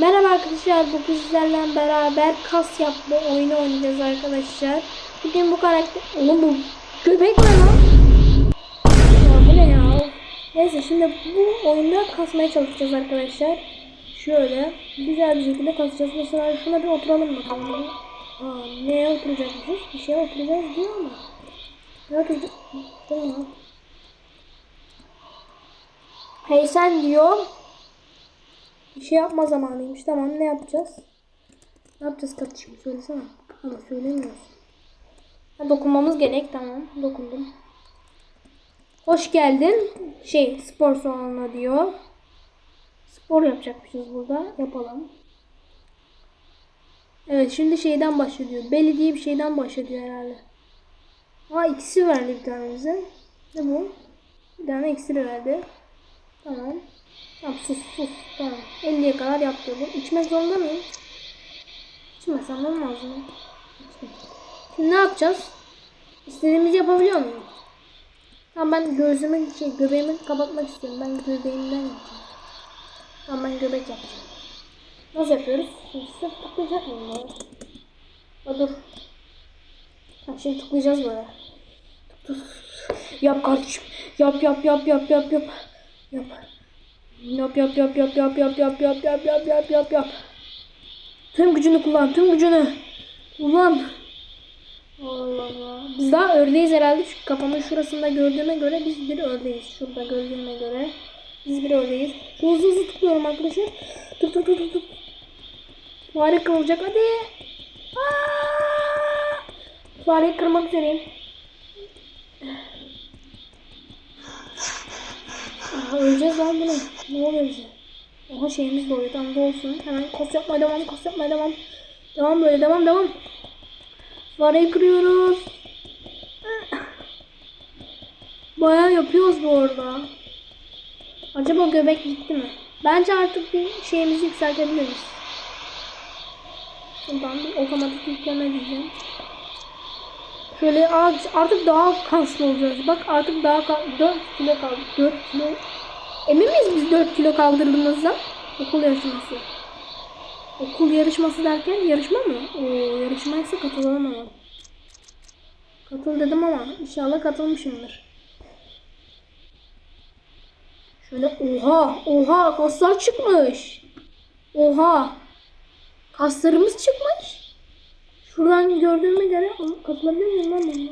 Merhaba arkadaşlar bugün sizlerle beraber kas yapma oyunu oynayacağız arkadaşlar. Bugün bu karakter... Oğlum bu göbek ne lan? Ya bu ne ya? Neyse şimdi bu oyunda kasmaya çalışacağız arkadaşlar. Şöyle güzel bir şekilde kasacağız. Mesela şuna bir oturalım bakalım. Aa, neye oturacakmışız? Bir şeye oturacağız diyor ama. Ne oturacak? Tamam. Hey sen diyor. Bir şey yapma zamanıymış. Tamam ne yapacağız? Ne yapacağız kardeşim? Söylesene. Ama söylemiyorsun. Ha, dokunmamız gerek. Tamam. Dokundum. Hoş geldin. Şey spor salonuna diyor. Spor yapacakmışız burada. Yapalım. Evet şimdi şeyden başlıyor. Belli diye bir şeyden başlıyor herhalde. Aa ikisi verdi bir tane bize. Ne bu? Bir tane iksir verdi. Tamam. Tamam sus sus. Tamam. 50'ye kadar yaptı bu. İçmek zorunda mıyım? İçmesem olmaz mı? Şimdi ne yapacağız? İstediğimizi yapabiliyor muyum? Tamam ben gözümü şey göbeğimi kapatmak istiyorum. Ben göbeğimden yapacağım. Tamam ben göbek yapacağım. Nasıl yapıyoruz? Şimdi sırf tıklayacak mıyım böyle? Aa, dur. Tamam şimdi tıklayacağız böyle. Tık, tık. Yap kardeşim. Yap yap yap yap yap yap. Yap. Yap yap yap yap yap yap yap yap yap yap yap yap yap. Tüm gücünü kullan, tüm gücünü. Kullan. Allah Allah. Biz daha ördeğiz herhalde. Şu kafamın şurasında gördüğüme göre biz bir ördeğiz. Şurada gördüğüme göre. Biz bir ördeğiz. Hızlı hızlı tıklıyorum arkadaşlar. Tık tık tık tık tık. Fare kırılacak hadi. Aa! Fareyi kırmak üzereyim. Öleceğiz lan bunu. Ne oluyor bize? Oha şeyimiz doluyor. Tamam dolsun. Hemen kos yapmaya devam. Kos yapmaya devam. Devam böyle. Devam devam. Fareyi kırıyoruz. Bayağı yapıyoruz bu arada. Acaba göbek gitti mi? Bence artık bir şeyimizi yükseltebiliriz. Şuradan bir otomatik yükleme diyeceğim. Şöyle artık daha kaslı olacağız. Bak artık daha ka- 4 kilo kaldı. 4 kilo. Emin miyiz biz 4 kilo kaldırdığımızda? Okul yarışması. Okul yarışması derken yarışma mı? Oo, yarışmaysa katılalım ama. Katıl dedim ama inşallah katılmışımdır. Şöyle oha oha kaslar çıkmış. Oha. Kaslarımız çıkmış. Şuradan gördüğüme göre katılabilir miyim lan bunu?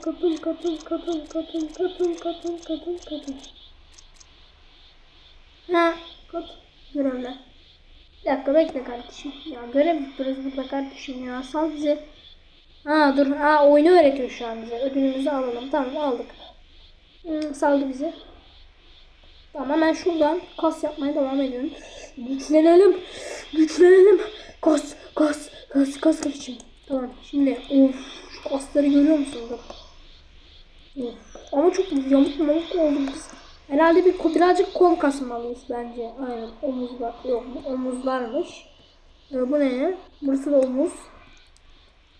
Katıl katıl katıl katıl katıl katıl katıl katıl. Ha katıl. Görevler. Bir dakika bekle kardeşim. Ya görev yapıyoruz burada kardeşim ya. Sal bize. Ha dur. Ha oyunu öğretiyor şu an bize. Ödülümüzü alalım. Tamam aldık. Hmm, saldı bizi. Tamam hemen şuradan kas yapmaya devam ediyorum. Güçlenelim. Güçlenelim. Kas, kas, kas, kas kardeşim. Tamam şimdi of kasları görüyor musun? Dur. Of. Ama çok yamuk yamuk oldu biz. Herhalde bir birazcık kol kasmalıyız bence. Aynen omuzlar. Yok omuzlarmış. Ee, bu ne? Burası da omuz.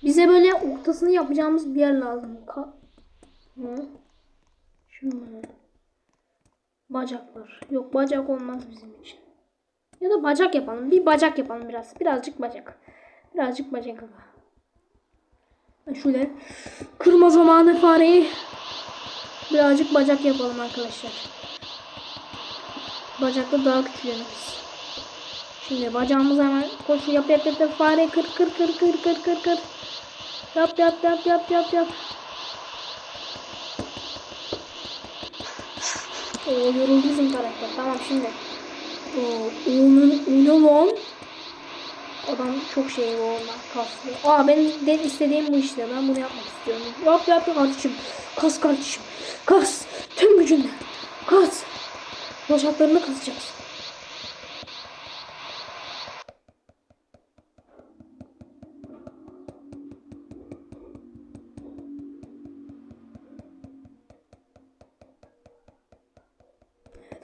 Bize böyle ortasını yapacağımız bir yer lazım. Ka Hı. Şunlar. Bacaklar. Yok bacak olmaz bizim için. Ya da bacak yapalım. Bir bacak yapalım biraz. Birazcık bacak. Birazcık bacak aga. Şöyle kırma zamanı fareyi. Birazcık bacak yapalım arkadaşlar. Bacakla daha küçüleriz. Şimdi bacağımızı hemen koşu yap yap yap, yap. fare kır kır kır kır kır kır kır. Yap yap yap yap yap yap. Oo yoruldu bizim karakter. Tamam şimdi. Oo, lan. Adam çok şey bu ondan kaslı. Aa benim de istediğim bu işte. Ben bunu yapmak istiyorum. Yap yap yap kardeşim. Kas kardeşim. Kas. Tüm gücünle. Kas. Bacaklarını kasacağız.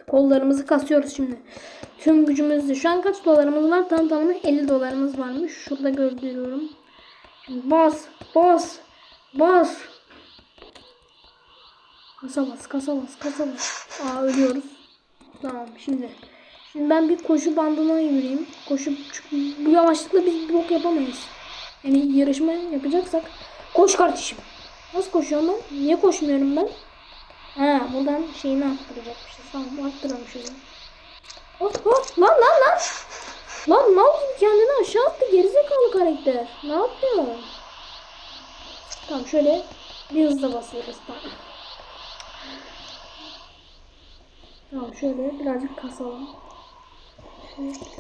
Kollarımızı kasıyoruz şimdi. Tüm gücümüzle. Şu an kaç dolarımız var? Tam tamına 50 dolarımız varmış. Şurada gördürüyorum. Bas, bas, bas. Kasa bas, kasa bas, kasa bas. Aa ölüyoruz. Tamam şimdi. Şimdi ben bir koşu bandına yürüyeyim. Koşu bu yavaşlıkla biz blok yapamayız. Yani yarışma yapacaksak. Koş kardeşim. Nasıl koşuyorum ben? Niye koşmuyorum ben? Ha buradan şeyini arttıracakmışız. Tamam arttıralım şöyle. Hop hop lan lan lan. Lan mal gibi kendini aşağı attı gerizekalı karakter. Ne yapıyor? Tamam şöyle bir hızla basıyoruz. Tamam. Tamam şöyle birazcık kasalım.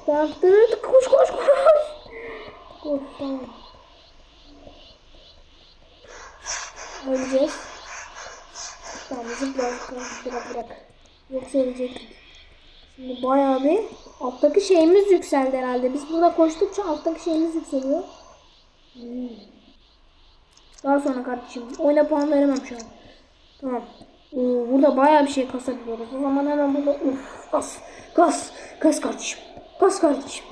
Dağıttırdık. Koş koş koş. Koş tamam. Öleceğiz. Tamam zıpla zıpla bırak bırak. Yoksa ölecektik. Şimdi bayağı bir alttaki şeyimiz yükseldi herhalde. Biz burada koştukça alttaki şeyimiz yükseliyor. Hmm. Daha sonra kardeşim. Oyuna puan veremem şu an. Tamam. Oo, burada bayağı bir şey kasabiliyoruz. O zaman hemen burada uf kas kas kas kardeşim. Kas kardeşim.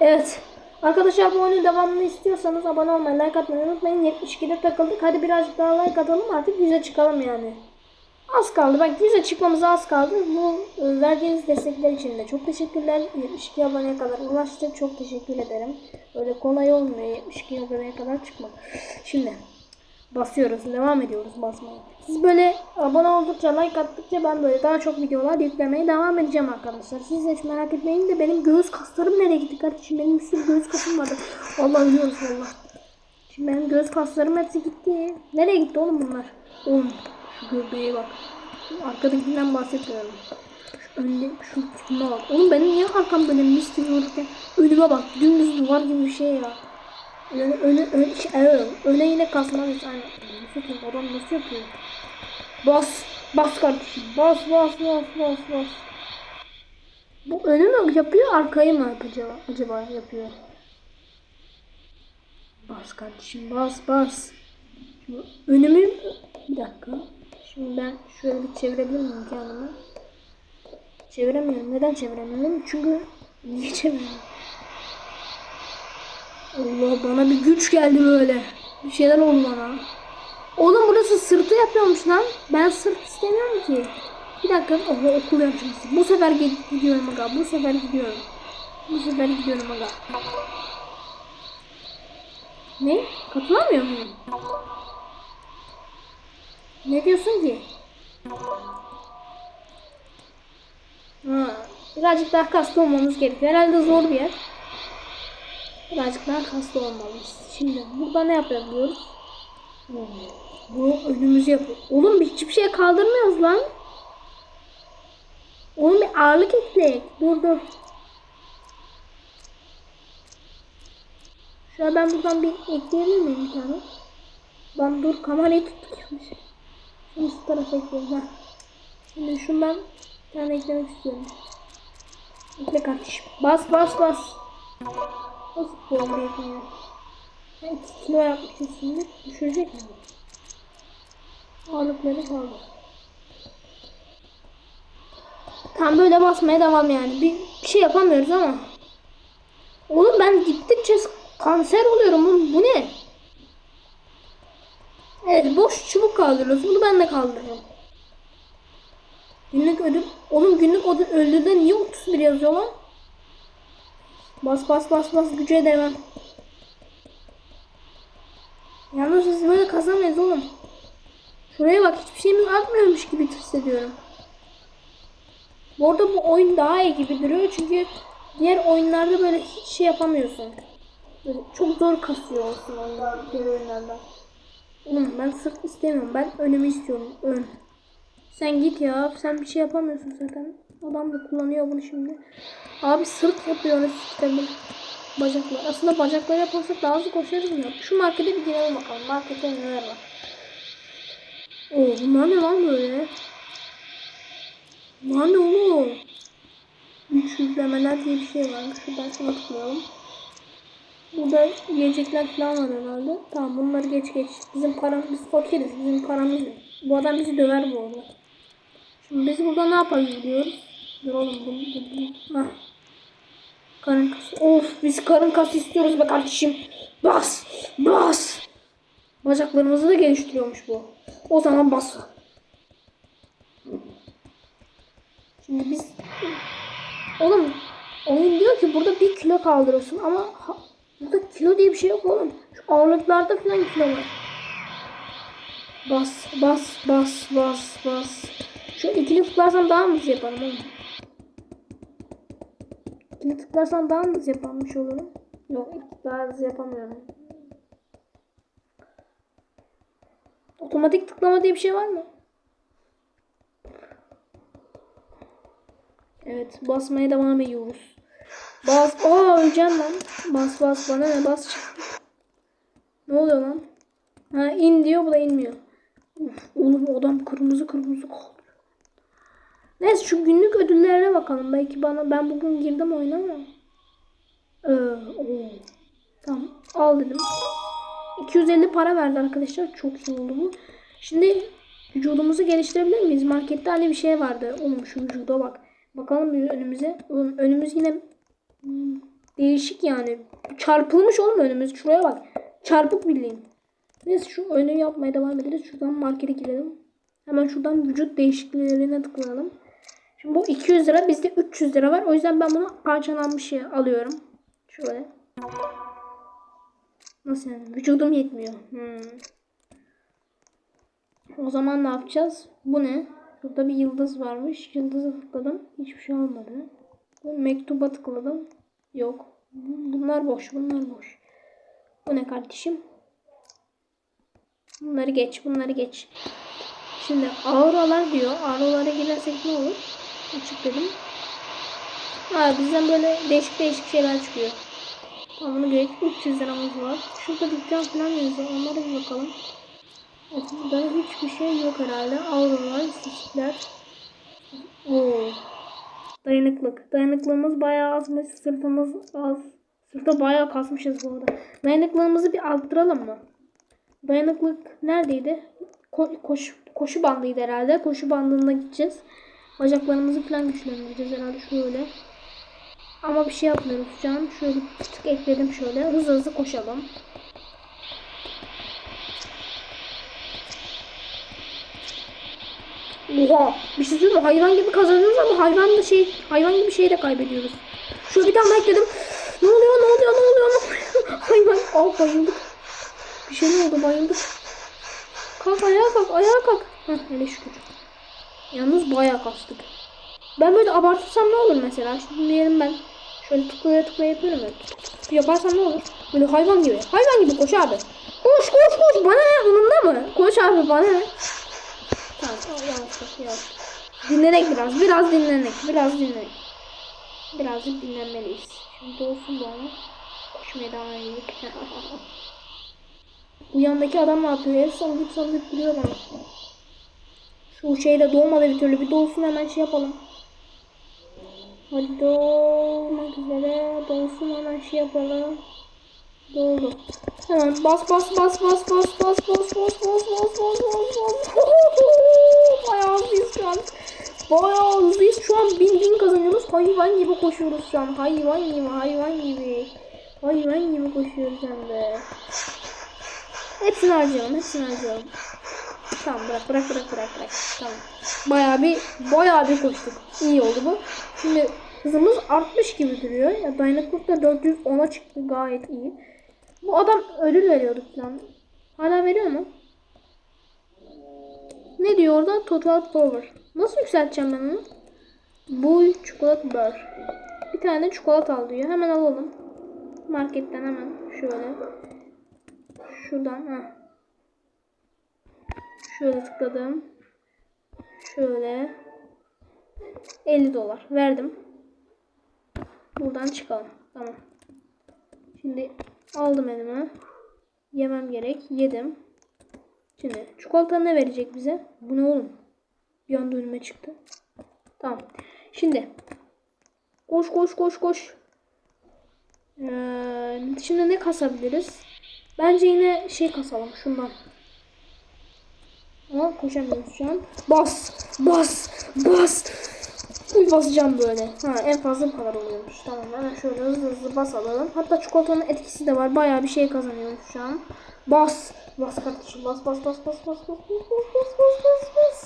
Evet. Arkadaşlar bu oyunun devamını istiyorsanız abone olmayı, like atmayı unutmayın. 72'de takıldık. Hadi birazcık daha like atalım artık 100'e çıkalım yani. Az kaldı. Bak 100'e çıkmamıza az kaldı. Bu e, verdiğiniz destekler için de çok teşekkürler. 72 aboneye kadar ulaştık. Çok teşekkür ederim. Öyle kolay olmuyor 72 aboneye kadar çıkmak. Şimdi basıyoruz. Devam ediyoruz basmaya. Siz böyle abone oldukça, like attıkça ben böyle daha çok videolar yüklemeye devam edeceğim arkadaşlar. Siz hiç merak etmeyin de benim göğüs kaslarım nereye gitti kardeşim? Benim bir sürü göğüs kasım vardı. Vallahi ölüyoruz valla. Şimdi benim göğüs kaslarım hepsi gitti. Nereye gitti oğlum bunlar? Oğlum şu göbeğe bak. Arkadakinden bahsetmiyorum. Önde şu tipime bak. Oğlum benim niye arkam böyle mis gibi vururken önüme bak. Dümdüz duvar gibi bir şey ya. Öne, öne, öne, şey, evet, öne yine kasmalıyız. Yani, nasıl yapıyor? Adam nasıl yapıyor? Bas. Bas kardeşim. Bas bas bas bas bas. Bu önü mü yapıyor arkayı mı acaba, acaba yapıyor? Bas kardeşim bas bas. Önümü bir dakika. Şimdi ben şöyle bir çevirebilir miyim kendimi? Çeviremiyorum. Neden çeviremiyorum? Çünkü niye çeviremiyorum? Allah bana bir güç geldi böyle. Bir şeyler oldu bana. Oğlum burası sırtı yapıyormuş lan. Ben sırt istemiyorum ki. Bir dakika. Oha okul yarışması. Bu sefer gi- gidiyorum aga. Bu sefer gidiyorum. Bu sefer gidiyorum aga. Ne? Katılamıyor muyum? Ne diyorsun ki? Ha, birazcık daha kaslı olmamız gerekiyor. Herhalde zor bir yer. Birazcık daha kaslı olmalıyız. Şimdi burada ne yapabiliyoruz? Bu önümüzü yapıyor. Oğlum hiçbir şey kaldırmıyoruz lan. Oğlum bir ağırlık ekleyek. Dur dur. An ben buradan bir ekleyebilir miyim bir tane? Ben dur kamerayı tuttuk. Şu tarafa ekleyelim. Ha. Şimdi şundan bir tane eklemek istiyorum. Ekle kardeşim. Bas bas bas. Nasıl bomba yapıyor? Ben kilo yapmışım şimdi. Düşürecek mi? Ağırlıkları kaldı. Tam böyle basmaya devam yani. Bir, bir şey yapamıyoruz ama. Oğlum ben gittikçe kanser oluyorum. Oğlum, bu ne? Evet boş çubuk kaldırıyoruz. Bunu ben de kaldırırım. Günlük ödül. Oğlum günlük ödül ödülde niye 31 yazıyor lan? Bas bas bas bas güce devam. Yalnız biz böyle kazamayız oğlum. Şuraya bak hiçbir şeyimiz artmıyormuş gibi hissediyorum. Bu arada bu oyun daha iyi gibi duruyor çünkü diğer oyunlarda böyle hiç şey yapamıyorsun. Böyle çok zor kasıyor olsun oyunlar, diğer oyunlarda. Oğlum ben sırt istemiyorum. Ben önümü istiyorum. Ön. Sen git ya. Sen bir şey yapamıyorsun zaten. Adam da kullanıyor bunu şimdi. Abi sırt yapıyoruz işte. Bacaklar. Aslında bacakları yaparsak daha hızlı koşarız mı? Şu markete bir girelim bakalım. Markette neler var? Oo bunlar ne lan böyle? Bunlar ne oğlum? Güç yüklemeler diye bir şey var. Şuradan şuna tıklayalım. Burada yiyecekler falan var herhalde. Tamam bunları geç geç. Bizim paramız biz fakiriz. Bizim paramız yok. Bu adam bizi döver bu arada. Şimdi biz burada ne yapabiliyoruz? Dur oğlum bunu bu, bu. Hah. Karın kası. Of biz karın kası istiyoruz be kardeşim. Bas. Bas. Bacaklarımızı da geliştiriyormuş bu. O zaman bas. Şimdi biz oğlum oyun diyor ki burada bir kilo kaldırıyorsun ama burada kilo diye bir şey yok oğlum. Şu ağırlıklarda falan kilo var. Bas bas bas bas bas. Şu ikili tıklarsam daha mı hızlı yaparım oğlum? İkili tıklarsam daha mı hızlı yaparmış olurum? Yok daha hızlı yapamıyorum. Otomatik tıklama diye bir şey var mı? Evet basmaya devam ediyoruz. Bas. Aa öleceğim lan. Bas bas bana ne bas. Ne oluyor lan? Ha in diyor bu da inmiyor. Oğlum adam kırmızı kırmızı kaldı. Neyse şu günlük ödüllerine bakalım. Belki bana ben bugün girdim oyuna ama. Ee. Tamam al dedim. 250 para verdi arkadaşlar. Çok iyi oldu bu. Şimdi vücudumuzu geliştirebilir miyiz? Markette hani bir şey vardı. Oğlum şu vücuda bak. Bakalım bir önümüze. Oğlum önümüz yine değişik yani. Çarpılmış oğlum önümüz. Şuraya bak. Çarpık bildiğin. Neyse şu önü yapmaya devam ederiz. Şuradan markete girelim. Hemen şuradan vücut değişikliklerine tıklayalım. Şimdi bu 200 lira bizde 300 lira var. O yüzden ben bunu parçalanmış şey alıyorum. Şöyle. Nasıl yani? Vücudum yetmiyor. Hmm. O zaman ne yapacağız? Bu ne? Burada bir yıldız varmış. Yıldıza tıkladım. Hiçbir şey olmadı. Bu mektuba tıkladım. Yok. Bunlar boş. Bunlar boş. Bu ne kardeşim? Bunları geç. Bunları geç. Şimdi auralar diyor. Auralara girersek ne olur? Açık dedim. Ha bizden böyle değişik değişik şeyler çıkıyor. Tamam bunu geç. 300 liramız var. Şurada dükkan falan yazıyor. Onlara bir bakalım. Burada hiçbir şey yok herhalde. Auralar, istikler. Oo. Dayanıklık. Dayanıklığımız bayağı azmış. Sırtımız az. Sırta bayağı kasmışız bu arada. Dayanıklılığımızı bir arttıralım mı? Dayanıklık neredeydi? Ko- koş, koşu bandıydı herhalde. Koşu bandında gideceğiz. Bacaklarımızı falan güçlendireceğiz herhalde şöyle. Ama bir şey yapmıyoruz şu. Şöyle bir tık ekledim şöyle. Hızlı hızlı koşalım. Oha! Bir şey söyleyeyim mi? Hayvan gibi kazanıyoruz ama hayvan da şey, hayvan gibi şey de kaybediyoruz. Şöyle bir tane ekledim. Ne oluyor? Ne oluyor? Ne oluyor? Ne oluyor? hayvan. Al bayıldık. Bir şey ne oldu? Bayıldık. Kalk ayağa kalk. Ayağa kalk. Heh hele şükür. Yalnız bayağı kastık. Ben böyle abartırsam ne olur mesela? Şimdi diyelim ben şöyle tıklaya tıklaya yapıyorum ya. Yaparsam ne olur? Böyle hayvan gibi. Hayvan gibi koş abi. Koş koş koş. Bana ne? Onunla mı? Koş abi bana ne? Dinlenek biraz. Biraz dinlenek. Biraz dinlenek. Birazcık dinlenmeliyiz. Şimdi olsun bu ama. Koşmaya. Bu yandaki adam ne yapıyor? El sallayıp sallayıp duruyor bana. Şu şeyde doğmadı bir türlü. Bir doğsun hemen şey yapalım. Hadi doğmak üzere. Doğsun hemen şey yapalım. Doğdu. Hemen bas bas bas bas bas bas bas bas bas bas bas bas bas. Bayağı hızlıyız şu an. Bayağı hızlıyız. Şu an bin bin kazanıyoruz. Hayvan gibi koşuyoruz şu an. Hayvan gibi hayvan gibi. Hayvan gibi koşuyoruz hem de. Hepsini harcayalım. Hepsini harcayalım. Tamam bırak bırak bırak bırak bırak. Tamam. Bayağı bir bayağı bir koştuk. İyi oldu bu. Şimdi hızımız artmış gibi duruyor. Ya dayanıklık da 410'a çıktı gayet iyi. Bu adam ödül veriyordu falan. Hala veriyor mu? Ne diyor orada? Total power. Nasıl yükselteceğim ben onu? Bu çikolata bar. Bir tane çikolata al diyor. Hemen alalım. Marketten hemen şöyle. Şuradan ha. Şöyle tıkladım. Şöyle. 50 dolar verdim. Buradan çıkalım. Tamam. Şimdi aldım elime. Yemem gerek. Yedim. Şimdi çikolata ne verecek bize? Bu ne oğlum? Bir anda önüme çıktı. Tamam. Şimdi koş koş koş koş. Ee, şimdi ne kasabiliriz? Bence yine şey kasalım şundan. Ama koşamıyoruz şu an. Bas! Bas! Bas! Full basacağım böyle. Ha en fazla bu kadar oluyormuş. Tamam hemen şöyle hızlı hızlı basalım. Hatta çikolatanın etkisi de var. Bayağı bir şey kazanıyoruz şu an. Bas! Bas kardeşim bas bas bas bas bas bas bas bas bas bas bas.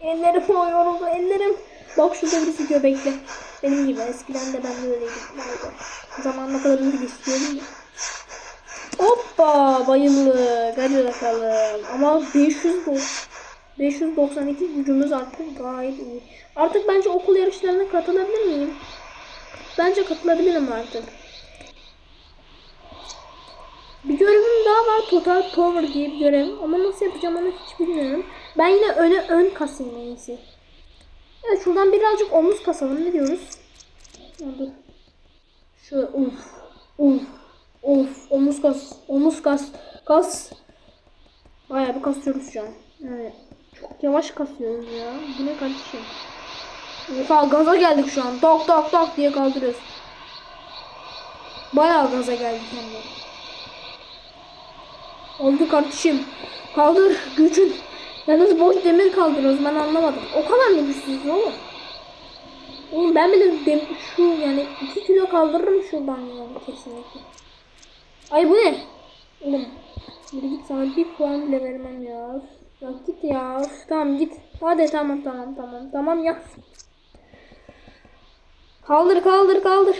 Ellerim yoruldu ellerim. Bak şurada birisi göbekli. Benim gibi eskiden de ben de öyleydim. Vay be. Zamanla kadar hızlı istiyordum ya. Hoppa bayıldık. Hadi bakalım. Ama 500 bu. 592 gücümüz arttı. Gayet iyi. Artık bence okul yarışlarına katılabilir miyim? Bence katılabilirim artık. Bir görevim daha var. Total Power diye bir görev. Ama nasıl yapacağım onu hiç bilmiyorum. Ben yine öne ön kasayım en iyisi. Evet şuradan birazcık omuz kasalım. Ne diyoruz? Dur. Şöyle uf. Uf. Of. Omuz kas. Omuz kas. Kas. Bayağı bir kasıyoruz şu an. Evet. Yavaş kasıyoruz ya. Bu ne kardeşim? Oha gaza geldik şu an. Tok tok tok diye kaldırıyoruz. Bayağı gaza geldik hem de. Oldu kardeşim. Kaldır gücün. Yalnız boş demir kaldırıyoruz ben anlamadım. O kadar mı güçsüz oğlum? Oğlum ben bile dem şu yani 2 kilo kaldırırım şuradan yani kesinlikle. Ay bu ne? Oğlum. Yürü git sana bir puan bile vermem ya. Ya git ya. Tamam git. Hadi tamam tamam tamam. Tamam ya. Kaldır kaldır kaldır.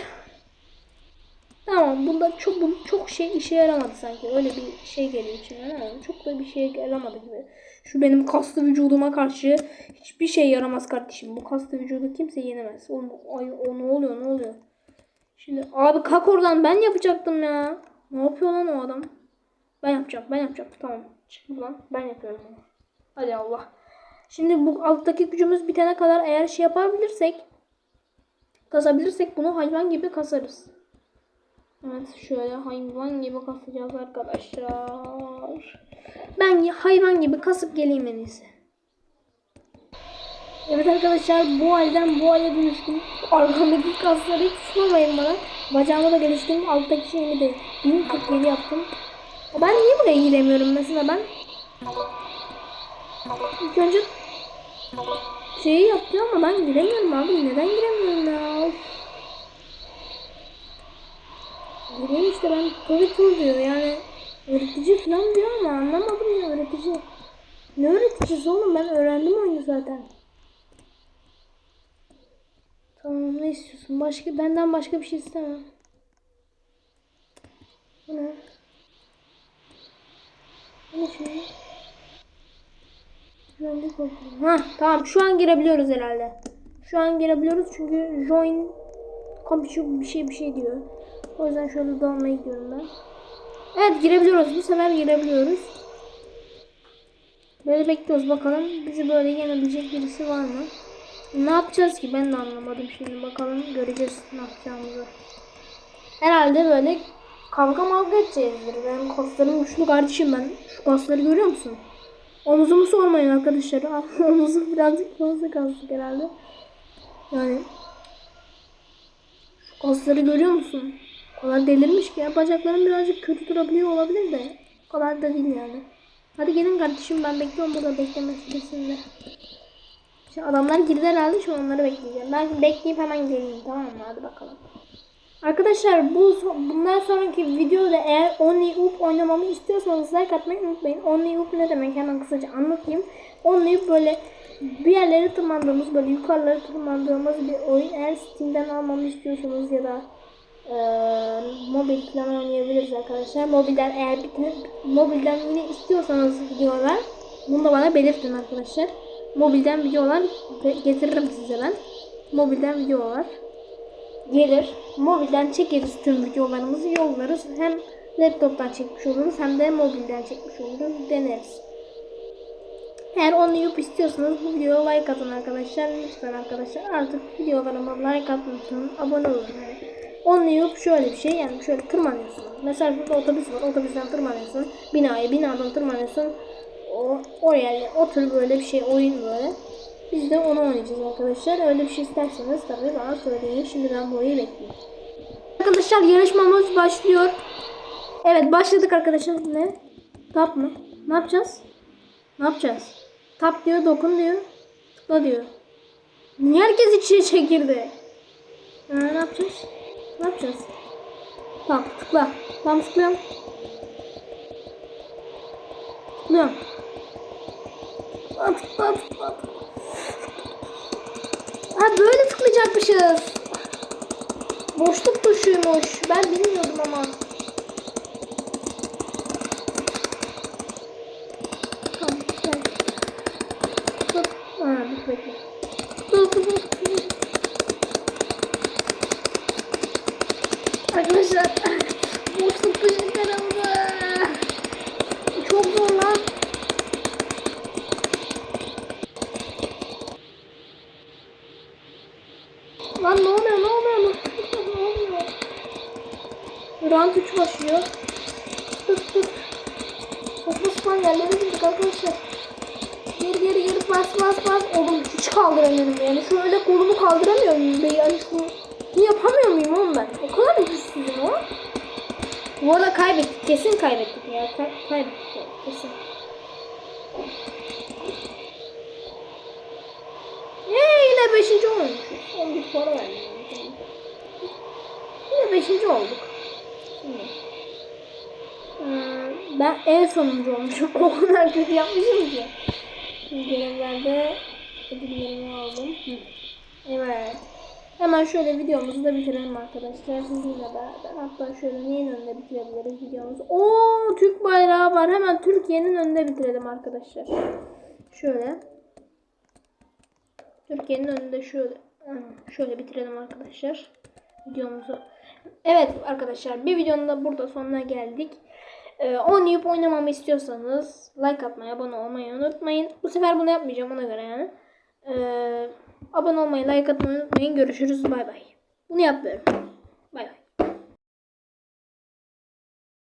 Tamam bunda çok bu çok şey işe yaramadı sanki. Öyle bir şey geliyor içimden ama çok da bir şeye yaramadı gibi. Şu benim kaslı vücuduma karşı hiçbir şey yaramaz kardeşim. Bu kaslı vücudu kimse yenemez. Oğlum ay o ne oluyor ne oluyor? Şimdi abi kalk oradan ben yapacaktım ya. Ne yapıyor lan o adam? Ben yapacağım ben yapacağım. Tamam çık buradan ben yapıyorum. Hadi Allah. Şimdi bu alttaki gücümüz bitene kadar eğer şey yapabilirsek kasabilirsek bunu hayvan gibi kasarız. Evet şöyle hayvan gibi kasacağız arkadaşlar. Ben hayvan gibi kasıp geleyim en iyisi. Evet arkadaşlar bu halden bu hale dönüştüm. Arkamdaki kasları hiç sormayın bana. Bacağımı da geliştirdim. Alttaki şeyimi de 1047 yaptım. Ben niye buraya giremiyorum mesela ben? İlk önce şeyi yaptı ama ben giremiyorum abi. Neden giremiyorum ya? Gireyim işte ben Covid tool diyor yani öğretici falan diyor ama anlamadım ya öğretici. Ne öğreticisi oğlum ben öğrendim oyunu zaten. Tamam ne istiyorsun? Başka benden başka bir şey istemem. Bu ne? Bu ne şimdi? Ha tamam şu an girebiliyoruz herhalde. Şu an girebiliyoruz çünkü join computer bir şey bir şey diyor. O yüzden şöyle dalmaya gidiyorum ben. Evet girebiliyoruz. Bu sefer girebiliyoruz. Böyle bekliyoruz bakalım. Bizi böyle yenebilecek birisi var mı? Ne yapacağız ki? Ben de anlamadım şimdi. Bakalım göreceğiz ne yapacağımızı. Herhalde böyle kavga mavga edeceğizdir. Ben kaslarım güçlü kardeşim ben. Şu kasları görüyor musun? Omuzumu sormayın arkadaşlar. Omuzum birazcık fazla kastık herhalde. Yani şu kasları görüyor musun? O kadar delirmiş ki ya. Bacaklarım birazcık kötü durabiliyor olabilir de. O kadar da değil yani. Hadi gelin kardeşim ben bekliyorum burada bekleme süresinde. Şimdi adamlar girdi herhalde şu onları bekleyeceğim. Ben bekleyip hemen geleyim tamam mı? Hadi bakalım. Arkadaşlar bu bundan sonraki videoda eğer Only Up oynamamı istiyorsanız like atmayı unutmayın. Only Up ne demek hemen kısaca anlatayım. Only Up böyle bir yerlere tırmandığımız böyle yukarılara tırmandığımız bir oyun. Eğer Steam'den almamı istiyorsanız ya da e, mobil falan oynayabiliriz arkadaşlar. Mobilden eğer bir, mobilden yine istiyorsanız videolar bunu da bana belirtin arkadaşlar. Mobilden videolar getiririm size ben. Mobilden videolar gelir. Mobilden çekeriz tüm videolarımızı yollarız. Hem laptoptan çekmiş oluruz hem de mobilden çekmiş oluruz. Deneriz. Eğer onu yap istiyorsanız bu videoya like atın arkadaşlar. Lütfen arkadaşlar artık videolarıma like atın. Abone olun. Yani. Onu yap şöyle bir şey yani şöyle tırmanıyorsun. Mesela burada otobüs var. Otobüsten tırmanıyorsun. Binaya binadan tırmanıyorsun. O, oraya otur böyle bir şey oyun böyle. Biz de onu oynayacağız arkadaşlar. Öyle bir şey isterseniz tabii bana söyleyin. Şimdi ben bu oyunu bekleyeyim. Arkadaşlar yarışmamız başlıyor. Evet başladık arkadaşlar. Ne? Tap mı? Ne yapacağız? Ne yapacağız? Tap diyor, dokun diyor. Tıkla diyor. Niye herkes içine çekirdi? Ha, ne yapacağız? Ne yapacağız? Tamam tıkla. Tamam tıklıyorum. Tıklıyorum. Tıkla tıkla tıkla. Ha böyle tıklayacakmışız. Boşluk tuşuymuş. Ben bilmiyordum ama. Tamam gel. Tut. Ha dur bekle. Dur dur dur. dur. Arkadaşlar boşluk tuşu kırıldı. Çok zor lan. Lan ne oluyor ne oluyor ne oluyor? Ne oluyor? Round 3 başlıyor. Tık tık. Saçma sapan yerlere girdik arkadaşlar. Geri geri geri bas bas bas. Oğlum hiç kaldıramıyorum yani. Şöyle kolumu kaldıramıyorum. Be yani şu bunu yapamıyor muyum oğlum ben? O kadar mı güçsüzüm o? Bu arada kaybettik. Kesin kaybettik ya. Kay kaybettik ya. Kesin. Ee, yine 5. olmuşuz. 11 para verdim. Yine 5. olduk. Şimdi. Ee, ben en sonuncu olmuşum. O kadar kötü yapmışım ki. Şimdi görevlerde ödüllerimi aldım. Evet. Hemen şöyle videomuzu da bitirelim arkadaşlar sizinle beraber. Hatta şöyle neyin önünde bitirebiliriz videomuzu. Oo Türk bayrağı var. Hemen Türkiye'nin önünde bitirelim arkadaşlar. Şöyle. Türkiye'nin önünde şöyle şöyle bitirelim arkadaşlar videomuzu. Evet arkadaşlar bir videonun da burada sonuna geldik. Ee, oynayıp oynamamı istiyorsanız like atmayı, abone olmayı unutmayın. Bu sefer bunu yapmayacağım ona göre yani. Ee, abone olmayı, like atmayı unutmayın. Görüşürüz. Bay bay. Bunu yapmıyorum.